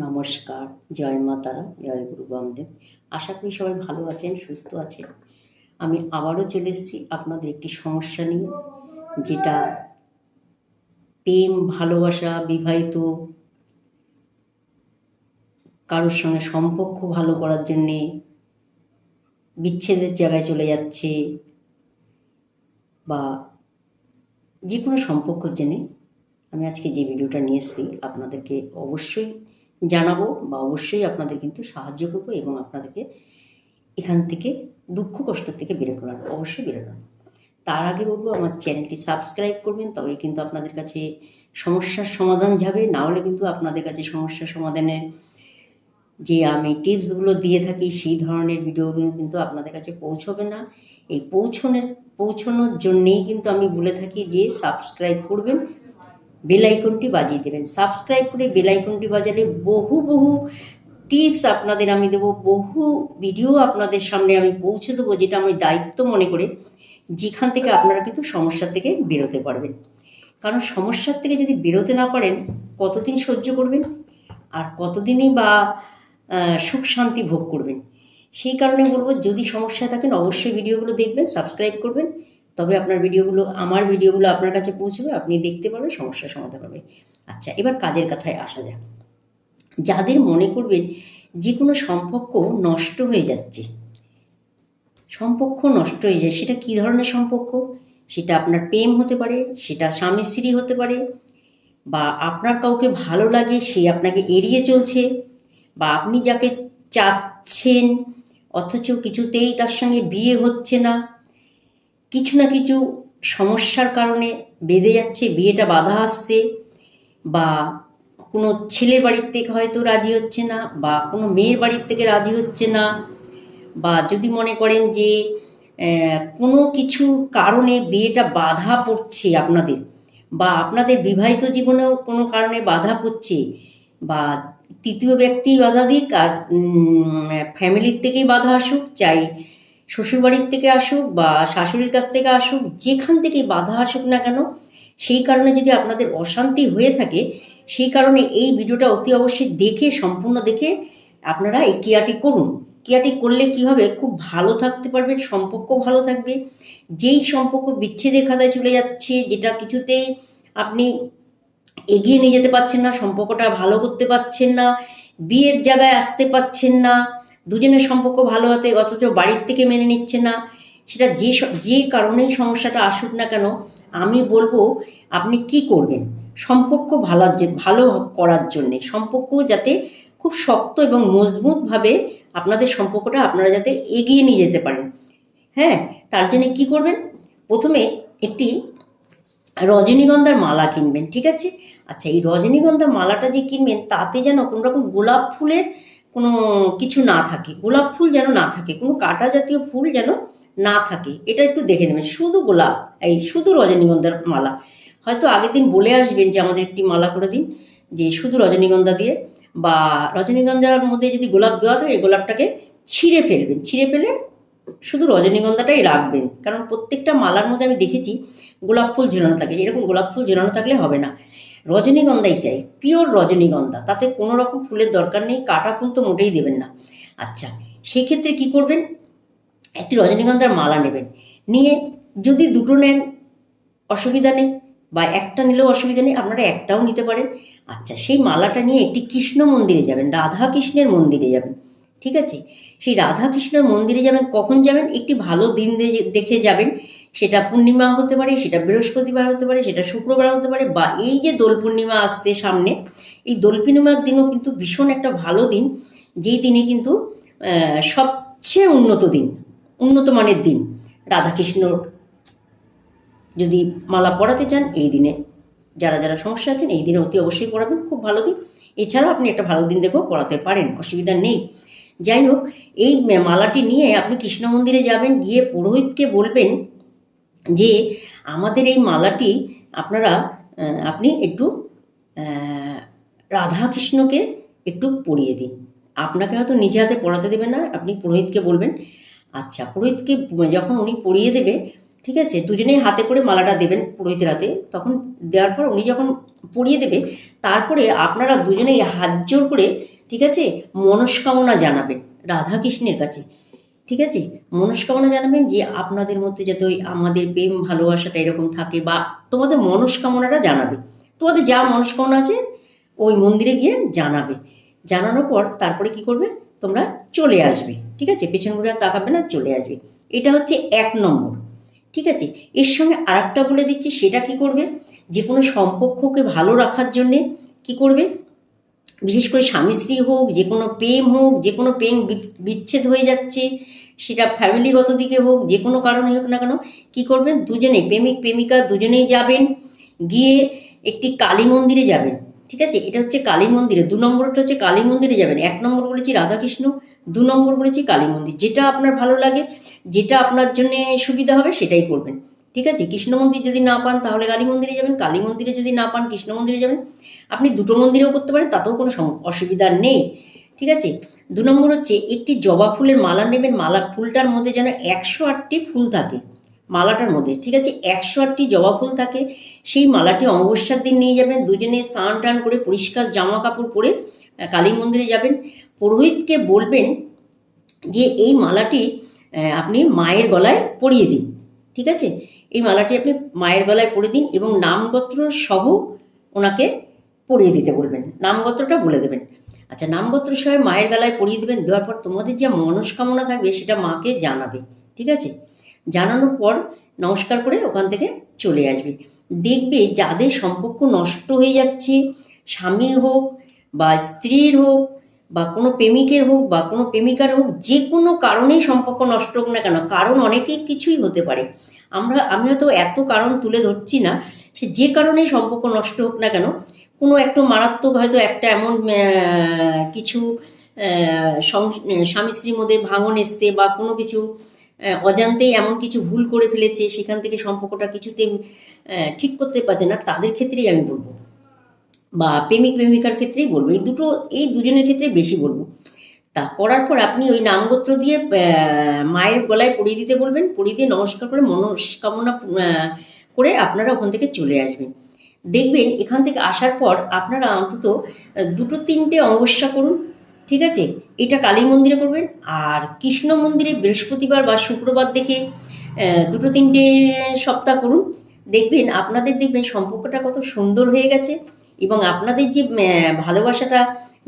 নমস্কার, জয় মা তারা, জয় গুরু বামদেব। আশা করি সবাই ভালো আছেন, সুস্থ আছেন। আমি আবারও চলে এসেছি আপনাদের একটি সমস্যা নিয়ে, যেটা প্রেম, ভালোবাসা, বিবাহিত, কারোর সঙ্গে সম্পর্ক ভালো করার জন্যে বিচ্ছেদের জায়গায় চলে যাচ্ছে, বা যে কোনো সম্পর্কের জন্যে। আমি আজকে যে ভিডিওটা নিয়ে এসেছি, আপনাদেরকে অবশ্যই জানাব বা অবশ্যই আপনাদের কিন্তু সাহায্য করব এবং আপনাদেরকে এখান থেকে দুঃখ কষ্ট থেকে বেরো করার, অবশ্যই বেরোনো তার আগে বলব, আমার চ্যানেলটি সাবস্ক্রাইব করবেন, তবে কিন্তু আপনাদের কাছে সমস্যার সমাধান যাবে। না হলে কিন্তু আপনাদের কাছে সমস্যার সমাধানের যে আমি টিপসগুলো দিয়ে থাকি, সেই ধরনের ভিডিওগুলো কিন্তু আপনাদের কাছে পৌঁছবে না। এই পৌঁছনের, পৌঁছানোর জন্যেই কিন্তু আমি বলে থাকি যে সাবস্ক্রাইব করবেন বেল আইকনটি বাজিয়ে দেবেন। সাবস্ক্রাইব করে বেল আইকনটি বাজালে বহু বহু টিপস আপনাদের আমি দেবো, বহু ভিডিও আপনাদের সামনে আমি পৌঁছে দেবো, যেটা আমি দায়িত্ব মনে করে যেখান থেকে আপনারা কিন্তু সমস্যা থেকে বেরোতে পারবেন। কারণ সমস্যার থেকে যদি বেরোতে না পারেন, কতদিন সহ্য করবেন? আর কতদিনই বা সুখ শান্তি ভোগ করবেন? সেই কারণে বলব, যদি সমস্যা থাকেন, অবশ্যই ভিডিওগুলো দেখবেন সাবস্ক্রাইব করবেন। তবে আপনার ভিডিওগুলো, আমার ভিডিওগুলো আপনার কাছে পৌঁছবে, আপনি দেখতে পারবেন, সমস্যার সমাধান হবে আচ্ছা এবার কাজের কথায় আসা যাক। যাদের মনে করবেন যে কোনো সম্পর্ক নষ্ট হয়ে যাচ্ছে, সম্পর্ক নষ্ট হয়ে যায়, সেটা কী ধরনের সম্পর্ক? সেটা আপনার প্রেম হতে পারে, সেটা স্বামী স্ত্রী হতে পারে, বা আপনার কাউকে ভালো লাগে, সে আপনাকে এড়িয়ে চলছে, বা আপনি যাকে চাচ্ছেন, অথচ কিছুতেই তার সঙ্গে বিয়ে হচ্ছে না কিছু না কিছু সমস্যার কারণে বেঁধে যাচ্ছে, বিয়েটা বাধা আসছে বা কোনো ছেলের বাড়ির থেকে হয়তো রাজি হচ্ছে না বা কোনো মেয়ের বাড়ির থেকে রাজি হচ্ছে না বা যদি মনে করেন যে কোনো কিছু কারণে বিয়েটা বাধা পড়ছে আপনাদের বা আপনাদের বিবাহিত জীবনেও কোনো কারণে বাধা পড়ছে বা তৃতীয় ব্যক্তি বাধা দিক, আর ফ্যামিলির থেকেই বাধা আসুক, চাই শ্বশুরবাড়ির থেকে আসুক বা শাশুড়ির কাছ থেকে আসুক, যেখান থেকে বাধা আসুক না কেন, সেই কারণে যদি আপনাদের অশান্তি হয়ে থাকে, সেই কারণে এই ভিডিওটা অতি অবশ্যই দেখে, সম্পূর্ণ দেখে আপনারা এই ক্রিয়াটি করুন। ক্রিয়াটি করলে কি হবে? খুব ভালো থাকতে পারবেন, সম্পর্ক ভালো থাকবে। যেই সম্পর্ক বিচ্ছেদের খাতায় চলে যাচ্ছে, যেটা কিছুতেই আপনি এগিয়ে নিয়ে যেতে পারছেন না, সম্পর্কটা ভালো করতে পারছেন না, বিয়ের জায়গায় আসতে পারছেন না দুজনের সম্পর্ক ভালো হতে অথচ বাড়ির থেকে মেনে নিচ্ছে না। সেটা যে যে কারণেই সমস্যাটা আসুক না কেন, আমি বলব আপনি কি করবেন? সম্পর্ক ভালো ভালো করার জন্যে। সম্পর্ক যাতে খুব শক্ত এবং মজবুতভাবে আপনাদের সম্পর্কটা আপনারা যাতে এগিয়ে নিয়ে যেতে পারেন। হ্যাঁ তার জন্য কি করবেন? প্রথমে একটি রজনীগন্ধার মালা কিনবেন, ঠিক আছে? আচ্ছা এই রজনীগন্ধার মালাটা যে কিনবেন, তাতে যেন কোনো রকম গোলাপ ফুলের কোনো কিছু না থাকে, গোলাপ ফুল যেন না থাকে, কোনো কাটা জাতীয় ফুল যেন না থাকে, এটা একটু দেখে নেবেন। শুধু গোলাপ, এই শুধু রজনীগন্ধার মালা। হয়তো আগের দিন বলে আসবেন যে আমাদের একটি মালা করে দিন, যে শুধু রজনীগন্ধা দিয়ে, বা রজনীগন্ধার মধ্যে যদি গোলাপ দেওয়া থাকে, গোলাপটাকে ছিঁড়ে ফেলবেন। ছিঁড়ে ফেলে শুধু রজনীগন্ধাটাই রাখবেন। কারণ প্রত্যেকটা মালার মধ্যে আমি দেখেছি, গোলাপ ফুল ঝোলানো থাকে। এরকম গোলাপ ফুল ঝোলানো থাকলে হবে না। রজনীগন্ধাই চাই পিওর রজনীগন্ধা। তাতে কোনো রকম ফুলের দরকার নেই, কাটা ফুল তো মোটেই দেবেন না। আচ্ছা সেক্ষেত্রে কি করবেন? একটি রজনীগন্ধার মালা নেবেন। নিয়ে যদি দুটো নেন, অসুবিধা নেই, বা একটা নিলেও অসুবিধা নেই, আপনারা একটাও নিতে পারেন। আচ্ছা সেই মালাটা নিয়ে একটি কৃষ্ণ মন্দিরে যাবেন, রাধা কৃষ্ণের মন্দিরে যাবেন, ঠিক আছে? সেই রাধা কৃষ্ণের মন্দিরে যাবেন, কখন যাবেন? একটি ভালো দিন দেখে যাবেন সেটা পূর্ণিমা হতে পারে, সেটা বৃহস্পতিবার হতে পারে, সেটা শুক্রবার হতে পারে, বা এই যে দোল পূর্ণিমা আসছে সামনে, এই দোল পূর্ণিমার দিনও কিন্তু ভীষণ একটা ভালো দিন, যেই দিনে কিন্তু সবচেয়ে উন্নত দিন, উন্নত মানের দিন রাধাকৃষ্ণর যদি মালা পড়াতে চান, এই দিনে যারা যারা সমস্যা আছেন, এই দিনে অতি অবশ্যই পড়াবেন খুব ভালো দিন। এছাড়াও আপনি একটা ভালো দিন দেখেও পড়াতে পারেন, অসুবিধা নেই। যাই হোক, এই মালাটি নিয়ে আপনি কৃষ্ণ মন্দিরে যাবেন, গিয়ে পুরোহিতকে বলবেন যে আমাদের এই মালাটি আপনারা আপনি একটু রাধাকৃষ্ণকে একটু পরিয়ে দিন। আপনাকে হয়তো নিজে হাতে পড়াতে দেবে না, আপনি পুরোহিতকে বলবেন। আচ্ছা পুরোহিতকে যখন উনি পরিয়ে দেবে, ঠিক আছে, দুজনেই হাতে করে মালাটা দেবেন পুরোহিতের হাতে। তখন দেওয়ার পর উনি যখন পরিয়ে দেবে, তারপরে আপনারা দুজনেই হাত জোর করে, ঠিক আছে, মনস্কামনা জানাবেন রাধাকৃষ্ণের কাছে। ঠিক আছে? মনস্কামনা জানাবেন যে আপনাদের মধ্যে যাতে ওই আমাদের প্রেম, ভালোবাসাটা এরকম থাকে বা তোমাদের মনস্কামনাটা জানাবে। তোমাদের যা মনস্কামনা আছে ওই মন্দিরে গিয়ে জানাবে। জানানোর পর তারপরে কি করবে? তোমরা চলে আসবে। ঠিক আছে? পেছন ঘুরে তাকাবে না, চলে আসবে। এটা হচ্ছে এক নম্বর। ঠিক আছে? এর সঙ্গে আরেকটা বলে দিচ্ছি, সেটা কি করবে? যে কোনো সম্পর্ককে ভালো রাখার জন্যে কি করবে? বিশেষ করে স্বামী স্ত্রী হোক, যে কোনো প্রেম হোক, যে কোনো প্রেম বিচ্ছেদ হয়ে যাচ্ছে সেটা ফ্যামিলিগত দিকে হোক, যে কোনো কারণে হোক না কেন, কী করবেন? দুজনেই, প্রেমিক, প্রেমিকা দুজনেই যাবেন, গিয়ে একটি কালী মন্দিরে যাবেন, ঠিক আছে? এটা হচ্ছে কালী মন্দিরে, দু নম্বরটা হচ্ছে কালী মন্দিরে যাবেন। এক নম্বর বলেছি রাধাকৃষ্ণ, দু নম্বর বলেছি কালী মন্দির। যেটা আপনার ভালো লাগে, যেটা আপনার জন্য সুবিধা হবে, সেটাই করবেন, ঠিক আছে? কৃষ্ণ মন্দির যদি না পান, তাহলে কালী মন্দিরে যাবেন। কালী মন্দিরে যদি না পান, কৃষ্ণ মন্দিরে যাবেন। আপনি দুটো মন্দিরেও করতে পারেন, তাতেও কোনো অসুবিধা নেই। ঠিক আছে? দু নম্বর হচ্ছে, একটি জবা ফুলের মালা নেবেন মালা ফুলটার মধ্যে যেন একশো আটটি ফুল থাকে। মালাটার মধ্যে, ঠিক আছে? একশো আটটি জবা ফুল থাকে। সেই মালাটি অমাবস্যার দিন নিয়ে যাবেন, দুজনে স্নান টান করে পরিষ্কার জামা কাপড় পরে কালী মন্দিরে যাবেন। পুরোহিতকে বলবেন যে, এই মালাটি আপনি মায়ের গলায় পরিয়ে দিন। ঠিক আছে? এই মালাটি আপনি মায়ের গলায় পরিয়ে দিন এবং নামগত্র সহ ওনাকে পরিয়ে দিতে বলবেন। নামগত্রটা বলে দেবেন। আচ্ছা নামগোত্র সহ মায়ের গলায় পরিয়ে দেবেন, দেওয়ার পর তোমাদের যে মনস্কামনা থাকবে সেটা মাকে জানাবে, ঠিক আছে? জানানোর পর নমস্কার করে ওখান থেকে চলে আসবে। দেখবে যাদের সম্পর্ক নষ্ট হয়ে যাচ্ছে, স্বামী হোক বা স্ত্রীর হোক বা কোনো প্রেমিকের হোক বা কোনো প্রেমিকার হোক, যে কোনো কারণেই সম্পর্ক নষ্ট হোক না কেন, কারণ অনেকেই কিছুই হতে পারে। আমরা, আমি হয়তো এত কারণ তুলে ধরছি না, সে যে কারণেই সম্পর্ক নষ্ট হোক না কেন কোনো একটা মারাত্মক হয়তো একটা এমন কিছু স্বামী স্ত্রীর মধ্যে ভাঙন এসছে বা কোনো কিছু অজান্তেই এমন কিছু ভুল করে ফেলেছে, সেখান থেকে সম্পর্কটা কিছুতে ঠিক করতে পারছে না, তাদের ক্ষেত্রেই আমি বলব। বা প্রেমিক, প্রেমিকার ক্ষেত্রেই বলব। এই দুটো, এই দুজনের ক্ষেত্রে বেশি বলব। তা করার পর আপনি ওই নামগোত্র দিয়ে মায়ের গলায় পরিয়ে দিতে বলবেন, পরিয়ে দিয়ে নমস্কার করে, মনস্কামনা করে আপনারা ওখান থেকে চলে আসবেন। দেখবেন এখান থেকে আসার পর আপনারা অন্তত দুটো তিনটে অমাবস্যা করুন, ঠিক আছে? এটা কালী মন্দিরে করবেন আর কৃষ্ণ মন্দিরে বৃহস্পতিবার বা শুক্রবার দেখে দুটো তিনটে সপ্তাহ করুন। দেখবেন আপনাদের দেখবেন সম্পর্কটা কত সুন্দর হয়ে গেছে এবং আপনাদের যে ভালোবাসাটা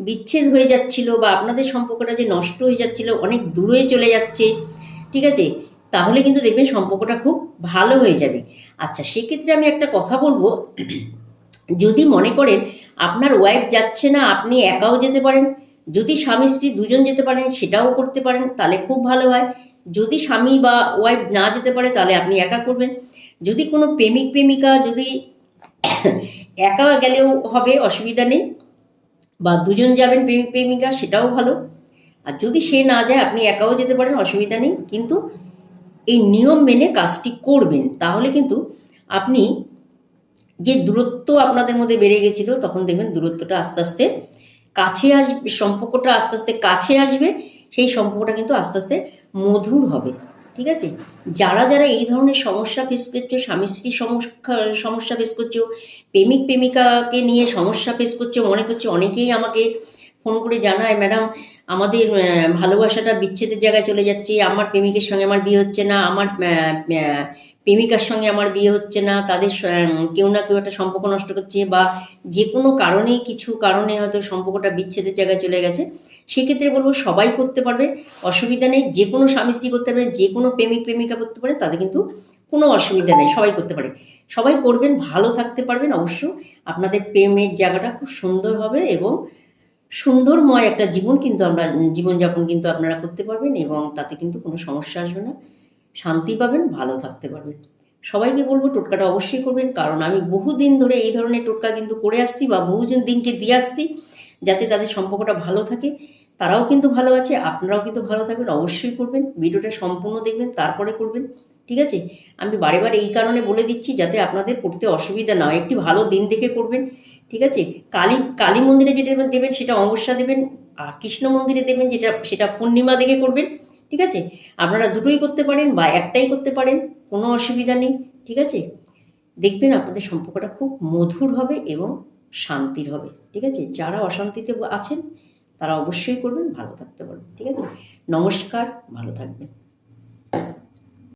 বিচ্ছেদ হয়ে যাচ্ছিল বা আপনাদের সম্পর্কটা যে নষ্ট হয়ে যাচ্ছিল, অনেক দূরে চলে যাচ্ছে, ঠিক আছে? তাহলে কিন্তু দেখবেন সম্পর্কটা খুব ভালো হয়ে যাবে। আচ্ছা সেক্ষেত্রে আমি একটা কথা বলব। যদি মনে করেন আপনার ওয়াইফ যাচ্ছে না, আপনি একাও যেতে পারেন। যদি স্বামী স্ত্রী দুজন যেতে পারেন, সেটাও করতে পারেন, তাহলে খুব ভালো হয়। যদি স্বামী বা ওয়াইফ না যেতে পারে, তাহলে আপনি একা করবেন। যদি কোনো প্রেমিক, প্রেমিকা যদি একা গেলেও হবে, অসুবিধা নেই। বা দুজন যাবেন প্রেমিক, প্রেমিকা, সেটাও ভালো। আর যদি সে না যায়, আপনি একাও যেতে পারেন, অসুবিধা নেই। কিন্তু এই নিয়ম মেনে কাজটি করবেন, তাহলে কিন্তু আপনি যে দূরত্ব আপনাদের মধ্যে বেড়ে গেছিল, তখন দেখবেন দূরত্বটা আস্তে আস্তে কাছে আসবে, সম্পর্কটা আস্তে আস্তে কাছে আসবে, সেই সম্পর্কটা কিন্তু আস্তে আস্তে মধুর হবে, ঠিক আছে? যারা যারা এই ধরনের সমস্যা ফেস করছ, স্বামী সমস্যা সমস্যা ফেস করছ, প্রেমিক, প্রেমিকাকে নিয়ে সমস্যা ফেস করছ, মনে করছে অনেকেই আমাকে ফোন করে জানায় ম্যাডাম, আমাদের ভালোবাসাটা বিচ্ছেদের জায়গায় চলে যাচ্ছে। আমার প্রেমিকের সঙ্গে আমার বিয়ে হচ্ছে না। আমার প্রেমিকার সঙ্গে আমার বিয়ে হচ্ছে না। তাদের কেউ না কেউ একটা সম্পর্ক নষ্ট করছে বা যে কোনো কারণেই, কিছু কারণে হয়তো সম্পর্কটা বিচ্ছেদের জায়গায় চলে গেছে। সেক্ষেত্রে বলব, সবাই করতে পারবে। অসুবিধা নেই। যে কোনো স্বামী স্ত্রী করতে পারে যে কোনো প্রেমিক, প্রেমিকা করতে পারে, তাদের কিন্তু কোনো অসুবিধা নেই। সবাই করতে পারে। সবাই করবেন, ভালো থাকতে পারবেন অবশ্য। আপনাদের প্রেমের জায়গাটা খুব সুন্দর হবে এবং সুন্দরময় একটা জীবন কিন্তু আমরা, জীবনযাপন কিন্তু আপনারা করতে পারবেন এবং তাতে কিন্তু কোনো সমস্যা আসবে না। শান্তি পাবেন, ভালো থাকতে পারবেন। সবাইকে বলব টোটকাটা অবশ্যই করবেন, কারণ আমি বহুদিন ধরে এই ধরনের টোটকা কিন্তু করে আসছি বা বহুজন দিনকে দিয়ে আসছি যাতে তাদের সম্পর্কটা ভালো থাকে। তারাও কিন্তু ভালো আছে, আপনারাও কিন্তু ভালো থাকবেন, অবশ্যই করবেন। ভিডিওটা সম্পূর্ণ দেখবেন, তারপরে করবেন, ঠিক আছে? আমি বারে বারে এই কারণে বলে দিচ্ছি, যাতে আপনাদের করতে অসুবিধা না হয়। একটি ভালো দিন দেখে করবেন। ঠিক আছে? কালী কালী মন্দিরে যেটা দেবেন সেটা অমাবস্যা দেবেন, আর কৃষ্ণ মন্দিরে দেবেন যেটা, সেটা পূর্ণিমা দেখে করবেন, ঠিক আছে? আপনারা দুটোই করতে পারেন বা একটাই করতে পারেন, কোনো অসুবিধা নেই, ঠিক আছে? দেখবেন আপনাদের সম্পর্কটা খুব মধুর হবে এবং শান্তির হবে, ঠিক আছে? যারা অশান্তিতে আছেন, তারা অবশ্যই করবেন, ভালো থাকতে পারবেন, ঠিক আছে? নমস্কার, ভালো থাকবেন।